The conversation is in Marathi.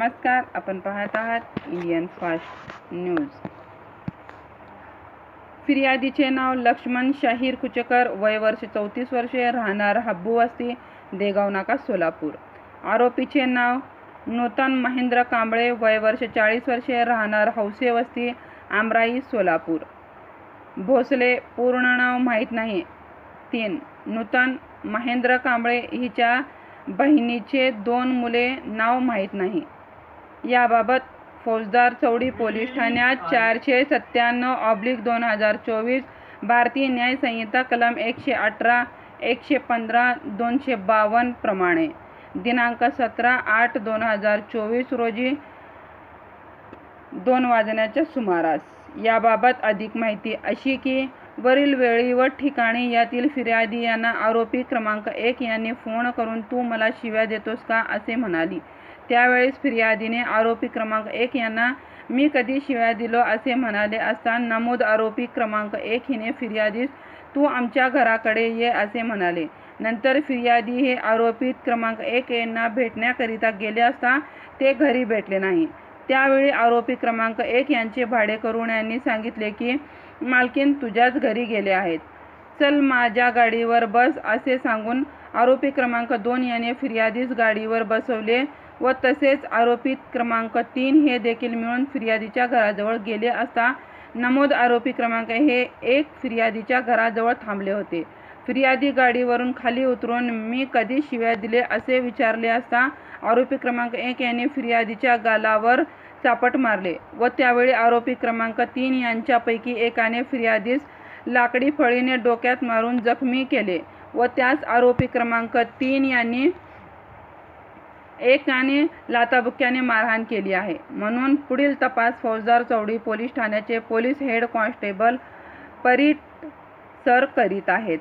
नमस्कार आपण पाहत आहात इंडियन फास्ट न्यूज. फिर्यादीचे नाव लक्ष्मण शाहीर कुचकर वय वर्ष चौतीस वर्षे राहणार हब्बू वस्ती देगाव नाका सोलापूर. आरोपीचे नाव नूतन महेंद्र कांबळे वय वर्ष चाळीस वर्षे राहणार हौसे वस्ती आमराई सोलापूर. भोसले पूर्ण नाव माहीत नाही. तीन नूतन महेंद्र कांबळे हिच्या बहिणीचे दोन मुले नाव माहीत नाही. याबाबत फौजदार चौडी पोलीस ठाण्यात चारशे सत्त्याण्णव ऑब्लिक दोन हजार चोवीस भारतीय न्याय संहिता कलम एकशे अठरा एकशे पंधरा दोनशे बावन्न प्रमाणे. दिनांक सतरा आठ दोन हजार चोवीस रोजी दोन वाजण्याच्या सुमारास. याबाबत अधिक माहिती अशी की वरील वेळी व ठिकाणी यातील फिर्यादी यांना आरोपी क्रमांक एक यांनी फोन करून तू मला शिव्या देतोस का असे म्हणाली. त्यावेळेस फिर्यादीने आरोपी क्रमांक एक यांना मी कधी शिव्या दिलो असे म्हणाले असता नमूद आरोपी क्रमांक एक हिने फिर्यादीस तू आमच्या घराकडे ये असे म्हणाले. नंतर फिर्यादी हे आरोपी क्रमांक एक यांना भेटण्याकरिता गेले असता ते घरी भेटले नाही. त्यावेळी आरोपी क्रमांक एक यांचे भाडेकरून यांनी सांगितले की मालकीन तुझ्याच घरी गेले आहेत. चल माझ्या गाडीवर बस असे सांगून आरोपी क्रमांक दोन याने फिर्यादीस गाडीवर बसवले व तसेच आरोपी क्रमांक तीन हे देखील मिळून फिर्यादीच्या घराजवळ गेले असता नमोद आरोपी क्रमांक हे एक फिर्यादीच्या घराजवळ थांबले होते. फिर्यादी गाडीवरून खाली उतरून मी कधी शिव्या दिले असे विचारले असता आरोपी क्रमांक एक याने फिर्यादीच्या गालावर चापट मारले व त्यावेळी आरोपी क्रमांक तीन यांच्यापैकी एकाने फिर्यादीस लाकडी फळीने डोक्यात मारून जखमी केले व त्याच आरोपी क्रमांक तीन यांनी एकाने लाताबुक्याने मारहाण केली आहे. म्हणून पुढील तपास फौजदार चौडी पोलीस ठाण्याचे police head constable Parit sir करीत आहेत.